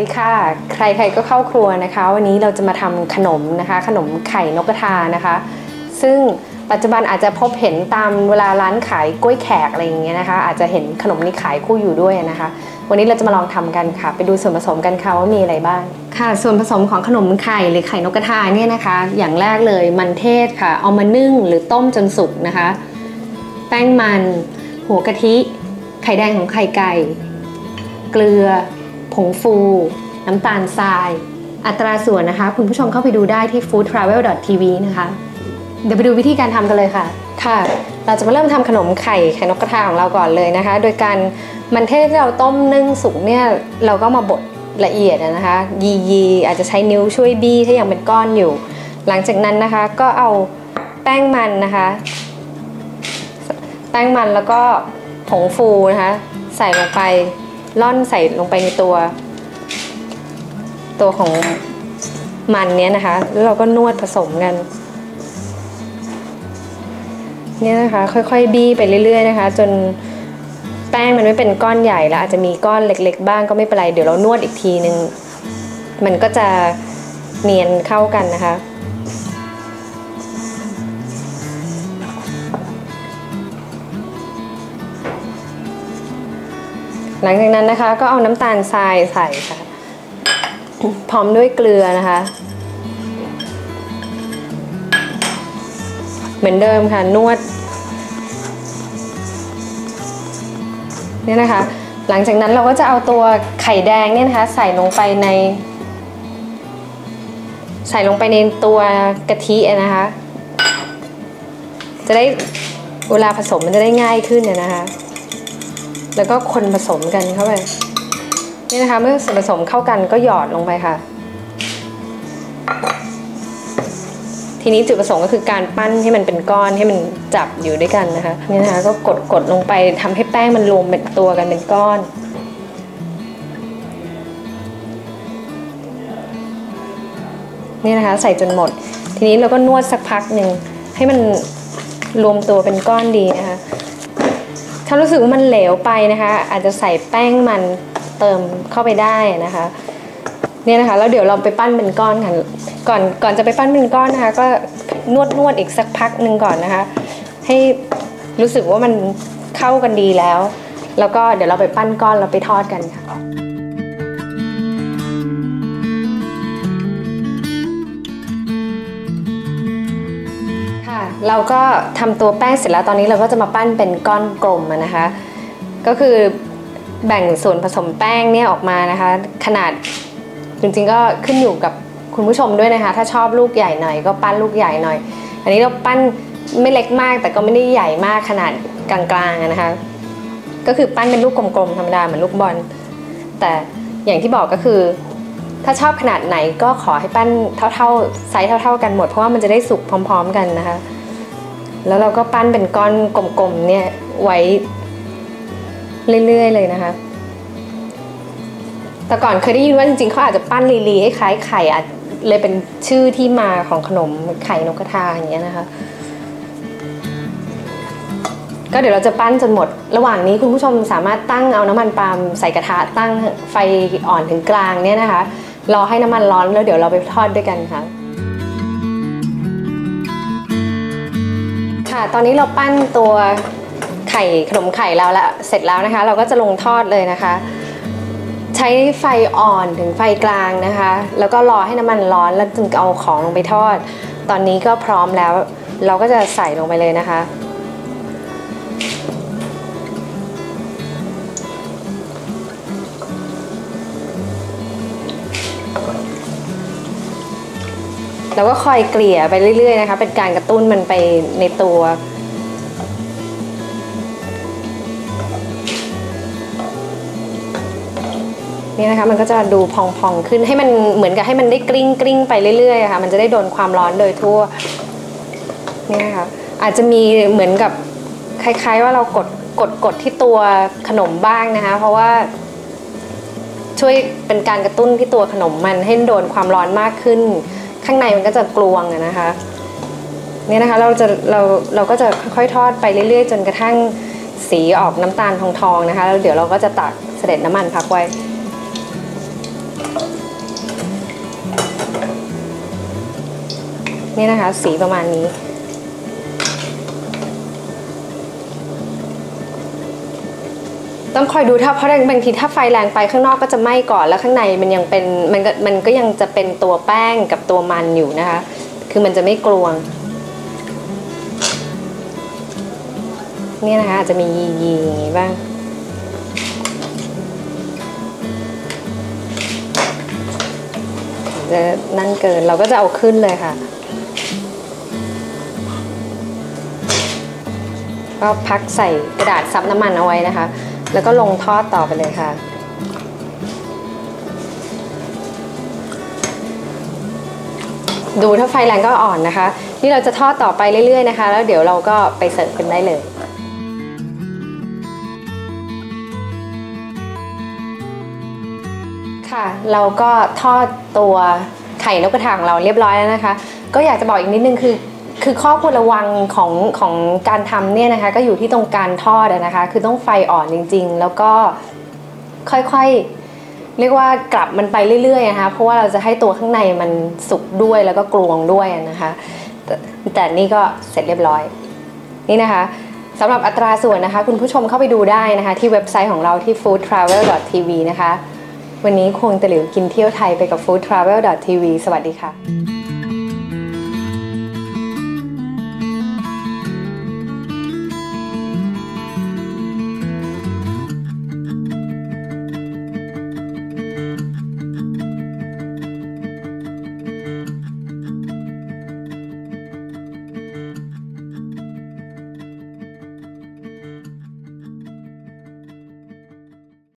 ดีค่ะ ใครๆก็เข้าครัวนะคะ วันนี้เราจะมาทำขนมนะคะ ขนมไข่นกกระทานะคะ ซึ่งปัจจุบันอาจจะพบเห็นตามเวลาร้านขายกล้วยแขกอะไรอย่างเงี้ยนะคะ อาจจะเห็นขนมนี้ขายคู่อยู่ด้วยนะคะ วันนี้เราจะมาลองทำกันค่ะ ไปดูส่วนผสมกันค่ะว่ามีอะไรบ้าง ค่ะ ส่วนผสมของขนมไข่หรือไข่นกกระทาเนี่ยนะคะ อย่างแรกเลยมันเทศค่ะ เอามานึ่งหรือต้มจนสุกนะคะ แป้งมัน หัวกะทิ ไข่แดงของไข่ไก่ เกลือ ผงฟู น้ำตาลทราย อัตราส่วนนะคะ คุณผู้ชมเข้าไปดูได้ที่ foodtravel.tv นะคะ เดี๋ยวไปดูวิธีการทำกันเลยค่ะ ค่ะ เราจะมาเริ่มทำขนมไข่ไข่นกกระทาของเราก่อนเลยนะคะ โดยการมันเทศที่เราต้มนึ่งสุกเนี่ยเราก็มาบดละเอียดนะคะ ยียีอาจจะใช้นิ้วช่วยบี้ถ้ายังเป็นก้อนอยู่ หลังจากนั้นนะคะก็เอาแป้งมันนะคะ แป้งมันแล้วก็ผงฟูนะคะ ใส่ลงไป ล่อนใส่ลงไปในตัว ตัวของมันเนี้ยนะคะ แล้วเราก็นวดผสมกันเนี่ยนะคะ ค่อยๆ บี้ไปเรื่อยๆนะคะ จนแป้งมันไม่เป็นก้อนใหญ่แล้วอาจจะมีก้อนเล็ก ๆ บ้างก็ไม่เป็นไร เดี๋ยวเรานวดอีกทีนึง มันก็จะเนียนเข้ากันนะคะ หลังจากนั้นนะคะก็เอาน้ำตาลทรายใส่ค่ะ พร้อมด้วยเกลือนะคะ เหมือนเดิมค่ะนวดเนี่ยนะคะ หลังจากนั้นเราก็จะเอาตัวไข่แดงเนี่ยนะคะ ใส่ลงไปใน ใส่ลงไปในตัวกะทินะคะ จะได้เวลาผสมมันจะได้ง่ายขึ้นนะคะ แล้วก็คนผสมกันเข้าไปนี่นะคะเมื่อส่วนผสมเข้ากันก็หยอดลงไปค่ะ ทีนี้จุดประสงค์ก็คือการปั้นให้มันเป็นก้อนให้มันจับอยู่ด้วยกันนะคะนี่นะคะก็กดกดลงไปทำให้แป้งมันรวมเป็นตัวกันเป็นก้อนนี่นะคะใส่จนหมด ทีนี้เราก็นวดสักพักหนึ่งให้มันรวมตัวเป็นก้อนดีนะคะ ถ้ารู้สึกว่ามันเหลวไปนะคะ อาจจะใส่แป้งมันเติมเข้าไปได้นะคะเนี่ยนะคะแล้วเดี๋ยวเราไปปั้นเป็นก้อนกันก่อนก่อนจะไปปั้นเป็นก้อนนะคะ ก็นวดนวดอีกสักพักหนึ่งก่อนนะคะ ให้รู้สึกว่ามันเข้ากันดีแล้ว แล้วก็เดี๋ยวเราไปปั้นก้อนเราไปทอดกันค่ะ เราก็ทำตัวแป้งเสร็จแล้วตอนนี้เราก็จะมาปั้นเป็นก้อนกลมนะคะ ก็คือแบ่งส่วนผสมแป้งเนี่ยออกมานะคะ ขนาดจริงๆก็ขึ้นอยู่กับคุณผู้ชมด้วยนะคะ ถ้าชอบลูกใหญ่หน่อยก็ปั้นลูกใหญ่หน่อย อันนี้เราปั้นไม่เล็กมากแต่ก็ไม่ได้ใหญ่มากขนาดกลางๆนะคะ ก็คือปั้นเป็นลูกกลมๆธรรมดาเหมือนลูกบอล แต่อย่างที่บอกก็คือ ถ้าชอบขนาดไหนก็ขอให้ปั้นเท่าๆไซส์เท่า ๆ กันหมดเพราะว่ามันจะได้สุกพร้อม ๆ กันนะคะ แล้วเราก็ปั้นเป็นก้อนกลมๆเนี่ยไว้เรื่อยๆเลยนะคะ แต่ก่อนเคยได้ยินว่าจริงๆเขาอาจจะปั้นลีๆให้คล้ายไข่อาจเลยเป็นชื่อที่มาของขนมไข่นกกระทาอย่างเงี้ยนะคะ ก็เดี๋ยวเราจะปั้นจนหมด ระหว่างนี้คุณผู้ชมสามารถตั้งเอาน้ำมันปาล์มใส่กระทะตั้งไฟอ่อนถึงกลางเนี่ยนะคะ รอให้น้ำมันร้อนแล้วเดี๋ยวเราไปทอดด้วยกันค่ะ ตอนนี้เราปั้นตัวไข่ขนมไข่แล้วละเสร็จแล้วนะคะ เราก็จะลงทอดเลยนะคะ ใช้ไฟอ่อนถึงไฟกลางนะคะ แล้วก็รอให้น้ำมันร้อนแล้วจึงเอาของลงไปทอด ตอนนี้ก็พร้อมแล้ว เราก็จะใส่ลงไปเลยนะคะ เราก็คอยเกลี่ยไปเรื่อยๆนะคะ เป็นการกระตุ้นมันไปในตัว นี่นะคะมันก็จะดูพองๆขึ้นให้มันเหมือนกับให้มันได้กลิ้งกลิ้งไปเรื่อยๆะค่ะ มันจะได้โดนความร้อนโดยทั่วนี่นะคะอาจจะมีเหมือนกับคล้าย ๆ ว่าเรากดกดกดที่ตัวขนมบ้างนะคะ เพราะว่าช่วยเป็นการกระตุ้นที่ตัวขนมมันให้โดนความร้อนมากขึ้น ข้างในมันก็จะกลวงนะคะเนี่ยนะคะเราจะเราเราก็จะค่อยๆทอดไปเรื่อยๆ จนกระทั่งสีออกน้ำตาลทองๆนะคะแล้วเดี๋ยวเราก็จะตักเสด็จน้ำมันพักไว้นี่นะคะสีประมาณนี้ ต้องคอยดูถ้าเพราะบางทีถ้าไฟแรงไปข้างนอกก็จะไหม้ก่อนแล้วข้างในมันยังเป็นมันก็มันก็ยังจะเป็นตัวแป้งกับตัวมันอยู่นะคะ คือมันจะไม่กลวงนี่นะคะอาจจะมียียีอย่างนี้บ้างจะนั่นเกินเราก็จะเอาขึ้นเลยค่ะ ก็พักใส่กระดาษซับน้ำมันเอาไว้นะคะ แล้วก็ลงทอดต่อไปเลยค่ะดูถ้าไฟแรงก็อ่อนนะคะ นี่เราจะทอดต่อไปเรื่อยๆนะคะ แล้วเดี๋ยวเราก็ไปเสิร์ฟกันได้เลย ค่ะ เราก็ทอดตัวไข่นกกระทาของเราเรียบร้อยแล้วนะคะ ก็อยากจะบอกอีกนิดนึงคือ คือข้อควรระวังของของการทำเนี่ยนะคะก็อยู่ที่ตรงการทอดนะคะ คือต้องไฟอ่อนจริง ๆ แล้วก็ค่อยๆ เรียกว่ากลับมันไปเรื่อยๆนะคะเพราะว่าเราจะให้ตัวข้างในมันสุกด้วยแล้วก็กรวงด้วยนะคะแต่แต่นี่ก็เสร็จเรียบร้อย นี่นะคะสำหรับอัตราส่วนนะคะ คุณผู้ชมเข้าไปดูได้นะคะ ที่เว็บไซต์ของเราที่ foodtravel.tv นะคะ วันนี้ควงตะหลิวกินเที่ยวไทยไปกับ foodtravel.tv สวัสดีค่ะ